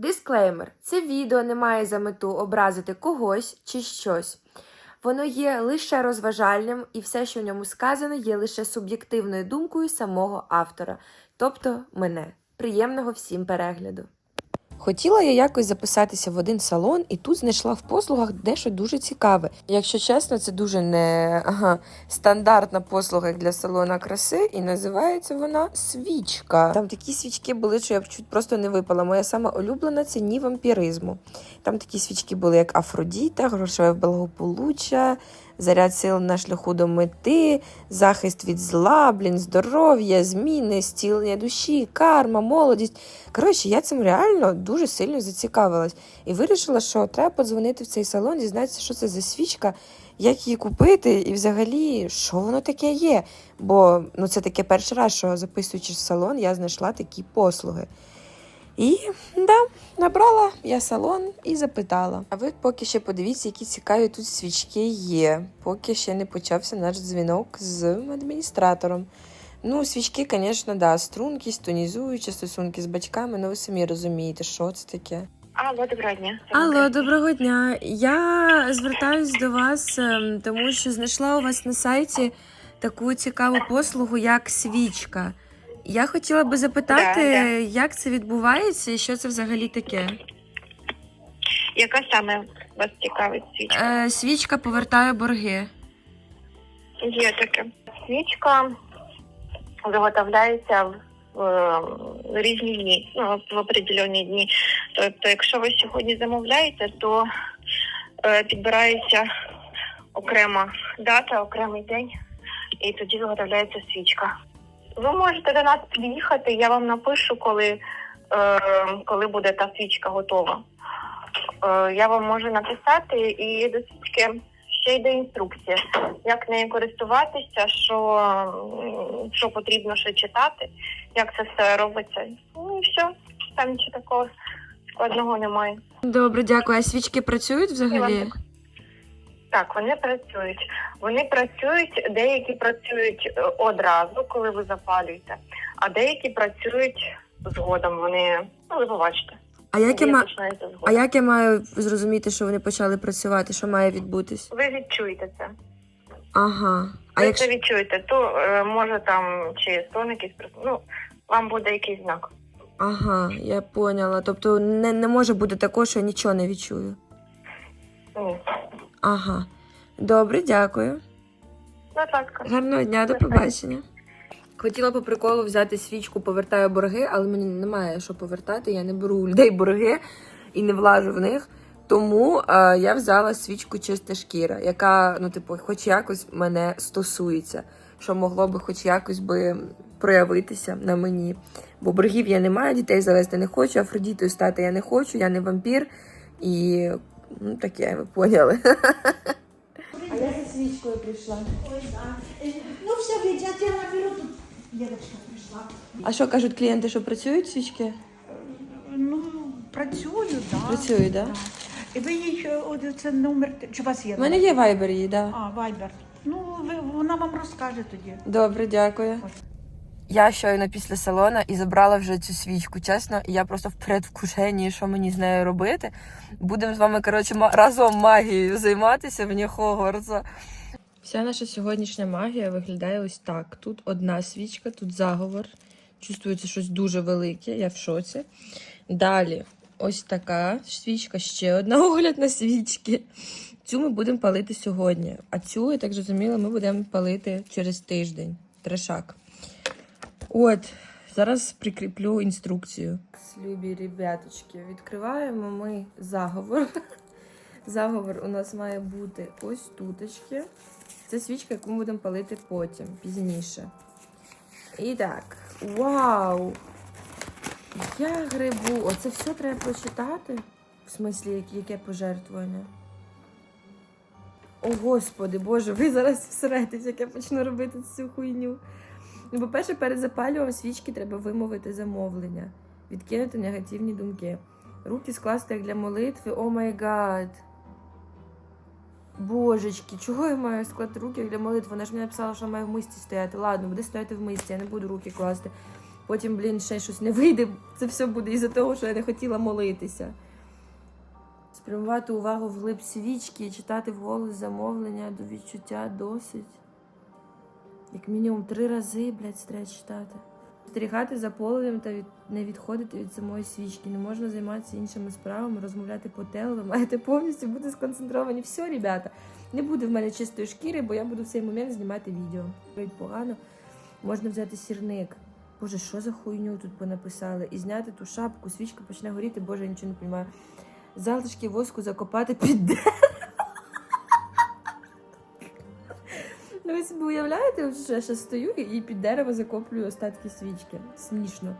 Дисклеймер: це відео не має за мету образити когось чи щось. Воно є лише розважальним, і все, що в ньому сказано, є лише суб'єктивною думкою самого автора, тобто мене. Приємного всім перегляду. Хотіла я якось записатися в один салон, і тут знайшла в послугах дещо дуже цікаве. Якщо чесно, це дуже не ага, стандартна послуга для салона краси, і називається вона свічка. Там такі свічки були, що я б чуть просто не випала. Моя сама улюблена це ні вампіризму. Там такі свічки були, як Афродіта, грошове благополуччя, заряд сил на шляху до мети, захист від зла, блін, здоров'я, зміни, зцілення душі, карма, молодість. Коротше, я цим реально дуже сильно зацікавилась і вирішила, що треба подзвонити в цей салон, дізнатися, що це за свічка, як її купити, і взагалі, що воно таке є. Бо ну, це таке перший раз, що записуючи в салон, я знайшла такі послуги. І да, набрала я салон і запитала. А ви поки ще подивіться, які цікаві тут свічки є, поки ще не почався наш дзвінок з адміністратором. Ну, свічки, звісно, да, струнки, тонізуючі, стосунки з батьками, ну ви самі розумієте, що це таке. Алло, доброго дня. Алло, доброго дня. Я звертаюсь до вас, ем, тому що знайшла у вас на сайті таку цікаву послугу, як свічка. Я хотіла би запитати, Да, да. як це відбувається і що це взагалі таке. Яка саме вас цікавить свічка? Е, свічка повертає борги. Є таке. Свічка виготовляється в е, різні дні, ну, в определені дні. Тобто, якщо ви сьогодні замовляєте, то е, підбирається окрема дата, окремий день, і тоді виготовляється свічка. Ви можете до нас під'їхати, я вам напишу, коли, е, коли буде та свічка готова. Е, я вам можу написати, і до свічки ще йде інструкція, як нею користуватися, що, що потрібно ще читати, як це все робиться. Ну і все, там нічого такого складного немає. Добре, дякую. А свічки працюють взагалі? Так, вони працюють. Вони працюють, деякі працюють е, одразу, коли ви запалюєте, а деякі працюють згодом. Вони, ну ви побачите. А як я, ма... а як я маю зрозуміти, що вони почали працювати? Що має відбутись? Ви відчуєте це. Ага. А ви якщо це відчуєте, то е, може там чи сон якийсь ну, вам буде якийсь знак. ага, я поняла. Тобто не, не може бути такого, що я нічого не відчую. Ні. Ага. Добре, дякую. Будь ласка. Гарного дня, до побачення. Хотіла по приколу взяти свічку, повертаю борги, але мені немає що повертати. Я не беру у людей борги і не влажу в них. Тому е, я взяла свічку чиста шкіра, яка, ну, типу, хоч якось мене стосується, що могло би хоч якось би проявитися на мені. Бо боргів я не маю, дітей завести не хочу, Афродітою стати я не хочу, я не вампір. І ну, таке, ви поняли. А я за свічкою прийшла. Ой, да. Е, Ну, все, я наберу тут. Девочка прийшла. А що кажуть клієнти, що працюють свічки? Ну, працюю, так. Працюють, так? Да? І ви їй ще, це номер, чи у вас є? У мене є вайбер її, да. А, Вайбер. Ну, ви, вона вам розкаже тоді. Добре, дякую. Я щойно після салона і забрала вже цю свічку, чесно, і я просто в предвкушенні, що мені з нею робити. Будемо з вами, коротше, разом магією займатися в Хогвартса. Вся наша сьогоднішня магія виглядає ось так. Тут одна свічка, тут заговор. Чувствується щось дуже велике, я в шоці. Далі ось така свічка, ще одна огляд на свічки. Цю ми будемо палити сьогодні. А цю, я так зрозуміла, ми будемо палити через тиждень. Трешак. От, зараз прикріплю інструкцію. Любі ребяточки, відкриваємо ми заговор. Заговор у нас має бути ось туточки. Це свічка, яку ми будемо палити потім, пізніше. І так, вау! Я грибу. Оце все треба прочитати. В смислі, яке- пожертвування. О, господи, боже, ви зараз всеретесь, як я почну робити цю хуйню. Ну, по-перше, перед запалюванням свічки треба вимовити замовлення, відкинути негативні думки. Руки скласти як для молитви. О май гад. Божечки, чого я маю скласти руки як для молитви? Вона ж мені написала, що маю в мисці стояти. Ладно, буде стояти в мисці, я не буду руки класти. потім, блін, ще щось не вийде. Це все буде із-за того, що я не хотіла молитися. Спрямувати увагу в глиб свічки, читати вголос замовлення до відчуття досить. Як мінімум три рази, блядь, треба читати. Спостерігати за полем та від... не відходити від самої свічки. Не можна займатися іншими справами, розмовляти по телу. Ви маєте повністю бути сконцентровані. Все, ребята, не буде в мене чистої шкіри, бо я буду в цей момент знімати відео. Погано. Можна взяти сірник. Боже, що за хуйню тут понаписали? І зняти ту шапку, свічка почне горіти, боже, я нічого не розумію. Залишки воску закопати під дерево. Ви собі уявляєте, що я ще стою і під дерево закоплюю остатки свічки. Смішно.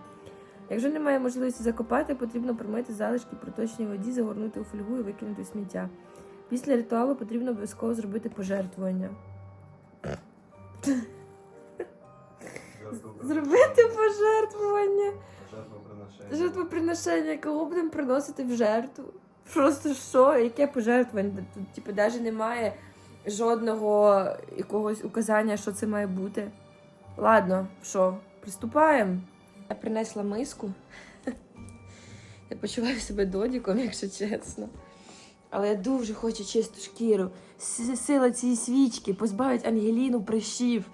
Якщо немає можливості закопати, потрібно промити залишки проточній воді, загорнути у фольгу і викинути сміття. Після ритуалу потрібно обов'язково зробити пожертвування. Зробити пожертвування. Жертвоприношення, кого будемо приносити в жертву? Просто що? Яке пожертвування? Тут, типу, навіть немає жодного якогось указання, що це має бути. Ладно, що, приступаємо. Я принесла миску. Я почуваю себе додіком, якщо чесно. Але я дуже хочу чисту шкіру. Сила цієї свічки позбавить Ангеліну прищів.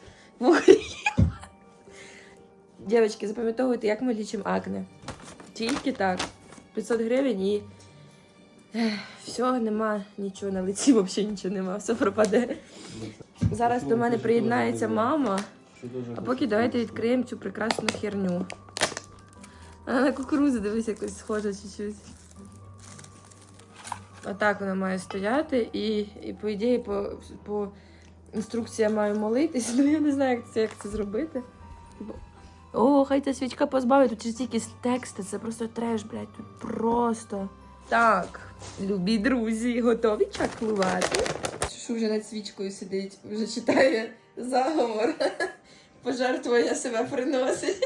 Дівчатки, запам'ятовуйте, як ми лічимо акне. Тільки так. 500 гривень і. Все, нема нічого на лиці, взагалі нічого нема, все пропаде. Зараз до мене приєднається мама, а поки давайте відкриємо цю прекрасну херню. А на кукурузу дивись, якось схожа чуть-чуть. Отак вона має стояти, і, і по ідеї, по, по інструкції маю молитись, але я не знаю, як це, як це зробити. О, хай ця свічка позбавить, тут якісь тексти, це просто треш, блядь, тут просто. Так, любі друзі, готові чаклувати? Що вже над свічкою сидить, вже читає заговор. Пожертвує себе приносить.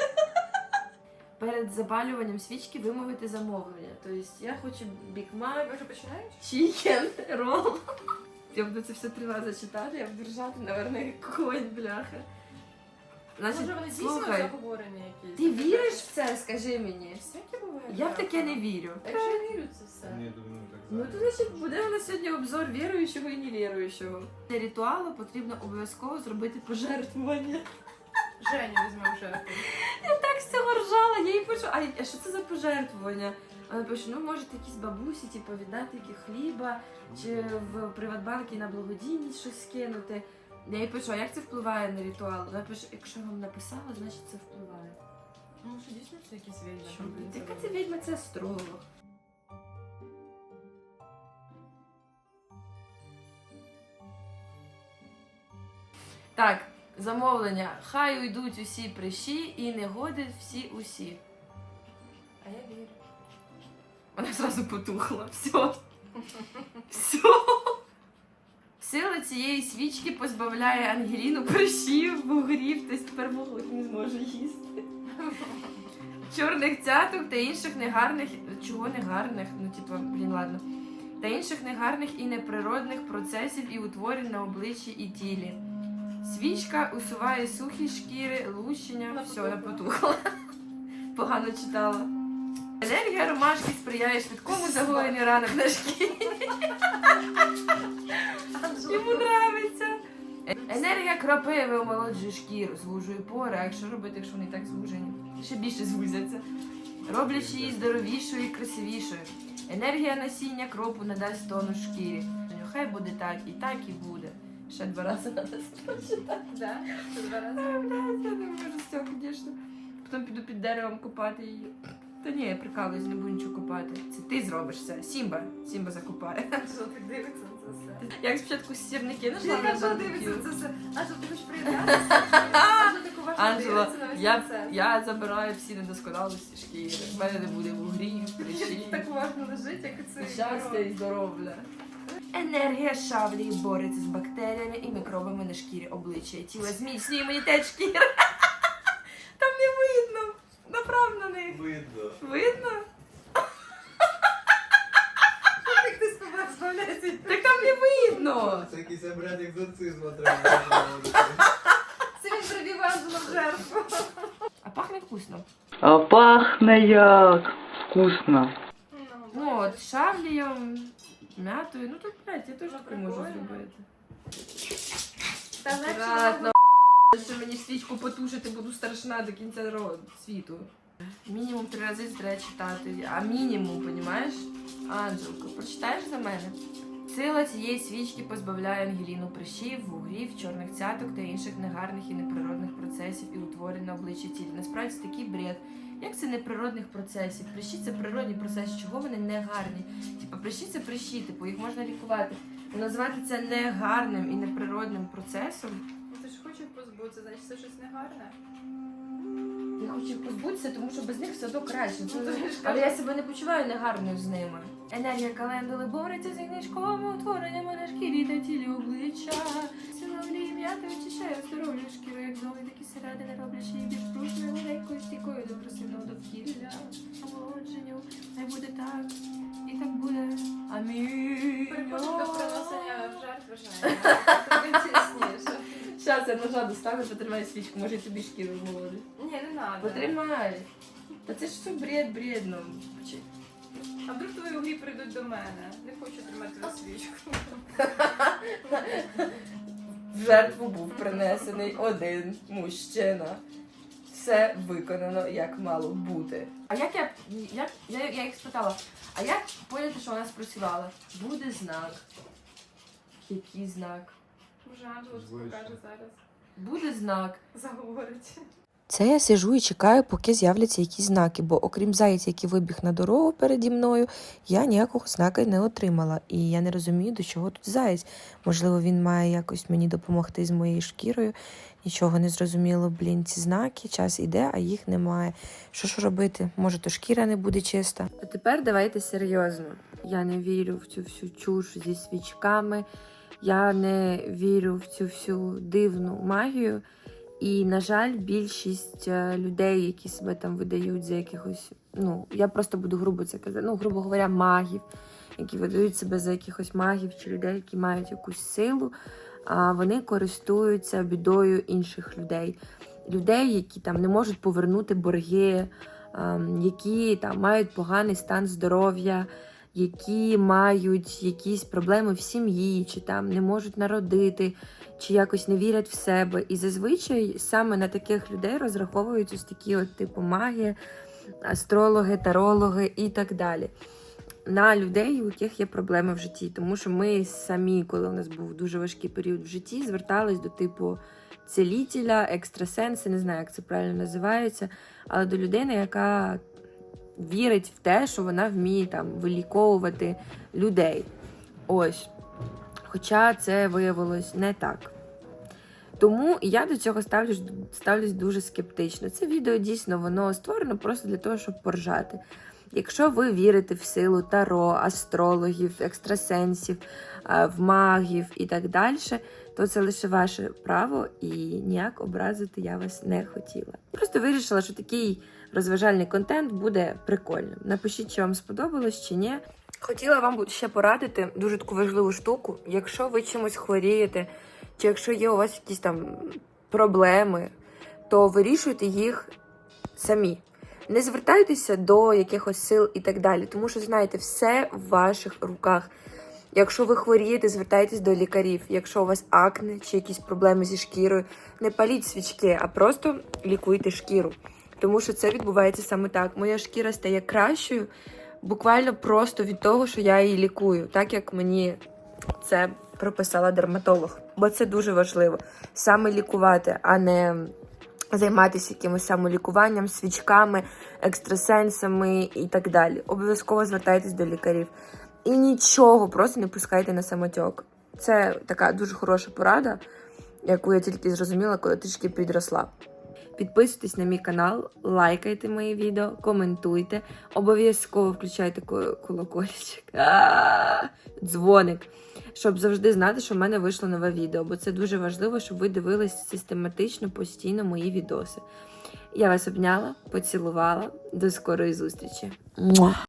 Перед запалюванням свічки вимовити замовлення. Тобто я хочу бікмак, Ви вже починаєш? чікен, рол. Я буду це все три рази читати, я буду ржати, наверное, як конь, бляха. Значить, Може вони дійсно слухай, заговорені якісь? ти віриш в це, скажи мені? Всяке буває. Я в таке не вірю. Якщо я вірю, це все. Ні, думаю, так Ну то значить буде у нас сьогодні обзор віруючого і невіруючого. Для ритуалу потрібно обов'язково зробити пожертвування. Женю візьмемо в жертву. Так з цього ржала, я їй пишу, а а що це за пожертвування? Вона пише, ну можете якісь бабусі, типу, віддати які хліба, чи в Приватбанки на благодійність щось скинути. Я їй пишу, а як це впливає на ритуал? Вона пише, якщо вам написала, значить це впливає. Ну, що дійсно це якісь відьми. Що? Яка це відьма, це астролог. Так, замовлення. Хай уйдуть усі прищі і не годять всі усі. А я вірю. Вона зразу потухла. Все. Цієї свічки позбавляє Ангеліну прищів, бугрів, тобто тепер вуглик не зможе їсти. Чорних цяток та інших негарних. Чого негарних? Ну, типу, блін, ладно. Та інших негарних і неприродних процесів і утворень на обличчі і тілі. Свічка усуває сухі шкіри, лущення. Вона Все, потухла. потухла. Погано читала. Енергія ромашки сприяє швидкому загоєнню ранок на шкірі. Йому нравиться. Енергія кропиви омолоджує шкіру, звужує пори, а якщо робити, якщо вони так звужені, ще більше звузяться. Роблячи її здоровішою і красивішою. Енергія насіння кропу надасть тону шкірі. Хай буде так, і так і буде. Ще два рази треба прочитати. Да? Це два рази. Я не можу з цього, звісно. Потім піду під деревом копати її. Та ні, я прикалуюсь, не буду нічого копати. Це ти зробиш це. Сімба. Сімба закопає. Що так дивиться на це все? Як спочатку сірники знайшла Яка на що дивиться на це все? А що ти хочеш приєднатися? А що так уважно Анджела, дивиться на весь я, я забираю всі недосконалості шкіри. В мене не буде вугрів, прищів, Так уважно лежить, як це щастя і здоров'я. Енергія шавлі бореться з бактеріями і мікробами на шкірі обличчя і тіла. Зміцнює імунітет шкіри. Там не видно. Направ на них. Видно. Видно? Як ти з тобою розмовляєш? Так там не видно. Це якийсь обряд екзорцизму треба проводити. Це він привів Анджелу в жертву. А пахне вкусно. А пахне як вкусно. Ну, от шавлієм, м'ятою. Ну тут, блядь, я теж таке можу прикольно. зробити. Та легше Акуратно, що мені свічку потушити, буду страшна до кінця ро- світу. Мінімум три рази треба читати. А мінімум, понімаєш? Анжелко, прочитаєш за мене? Сила цієї свічки позбавляє Ангеліну прищів, вугрів, чорних цяток та інших негарних і неприродних процесів і утворень на обличчі тілі. Насправді такий бред. Як це неприродних процесів? Прищі це природні процеси. Чого вони не гарні? Типа прищі це прищі, типу їх можна лікувати. Ну, Назвати це негарним і неприродним процесом. Ну, Ти ж хочеш позбутися, значить це щось негарне. Я хочу позбутися, тому що без них все одно краще. Ну, Але я себе не почуваю негарною з ними. Енергія календули бореться з ігничковими утвореннями на шкірі та тілі обличчя. Сила олії м'яти очищає здоров'я шкіри, як золи, такі середини роблять її більш пружною, легкою, стійкою до красивного довкілля. Омолодженню, хай буде так, і так буде. Амінь. Переходимо до приносення в жертв вважаю. Щас я ножа достану, потримай свічку, може тобі шкіру вмолодить. Ні, треба. Потримай. Та це ж все бред бредно. А вдруг твої угрі прийдуть до мене. Не хочу тримати твою свічку. В жертву був принесений один мужчина. Все виконано як мало бути. А як я, як, я, я їх спитала, а як поняти, що вона спрацювала? Буде знак. Який знак? Анджело покаже зараз. Буде знак. Заговорить. Це я сижу і чекаю, поки з'являться якісь знаки, бо окрім зайця, який вибіг на дорогу переді мною, я ніякого знака не отримала. І я не розумію, до чого тут заєць. Можливо, він має якось мені допомогти з моєю шкірою. Нічого не зрозуміло, блін, ці знаки, час іде, а їх немає. Що ж робити? Може, то шкіра не буде чиста. А тепер давайте серйозно. Я не вірю в цю всю чуш зі свічками. Я не вірю в цю всю дивну магію. І, на жаль, більшість е, людей, які себе там видають за якихось, ну я просто буду грубо це казати, ну, грубо говоря, магів, які видають себе за якихось магів чи людей, які мають якусь силу, а вони користуються бідою інших людей. Людей, які там не можуть повернути борги, ем, які там мають поганий стан здоров'я, які мають якісь проблеми в сім'ї, чи там не можуть народити, чи якось не вірять в себе. І зазвичай саме на таких людей розраховують ось такі от типу магія, астрологи, тарологи і так далі. На людей, у яких є проблеми в житті, тому що ми самі, коли у нас був дуже важкий період в житті, звертались до типу целітеля, екстрасенси, не знаю, як це правильно називається, але до людини, яка вірить в те, що вона вміє там виліковувати людей. Ось. Хоча це виявилось не так. Тому я до цього ставлюсь, ставлюсь дуже скептично. Це відео дійсно воно створено просто для того, щоб поржати. Якщо ви вірите в силу таро, астрологів, екстрасенсів, в магів і так далі, то це лише ваше право і ніяк образити я вас не хотіла. Просто вирішила, що такий розважальний контент буде прикольним. Напишіть, чи вам сподобалось чи ні. Хотіла вам ще порадити дуже таку важливу штуку. Якщо ви чимось хворієте, чи якщо є у вас якісь там проблеми, то вирішуйте їх самі. Не звертайтеся до якихось сил і так далі, тому що знаєте, все в ваших руках. Якщо ви хворієте, звертайтесь до лікарів. Якщо у вас акне чи якісь проблеми зі шкірою, не паліть свічки, а просто лікуйте шкіру. Тому що це відбувається саме так. Моя шкіра стає кращою, буквально просто від того, що я її лікую, так як мені це прописала дерматолог. Бо це дуже важливо саме лікувати, а не займатися якимось самолікуванням, свічками, екстрасенсами і так далі. Обов'язково звертайтесь до лікарів. І нічого просто не пускайте на самотьок. Це така дуже хороша порада, яку я тільки зрозуміла, коли трішки підросла. Підписуйтесь на мій канал, лайкайте мої відео, коментуйте, обов'язково включайте колокольчик, дзвоник, щоб завжди знати, що в мене вийшло нове відео, бо це дуже важливо, щоб ви дивились систематично, постійно мої відоси. Я вас обняла, поцілувала. До скорої зустрічі.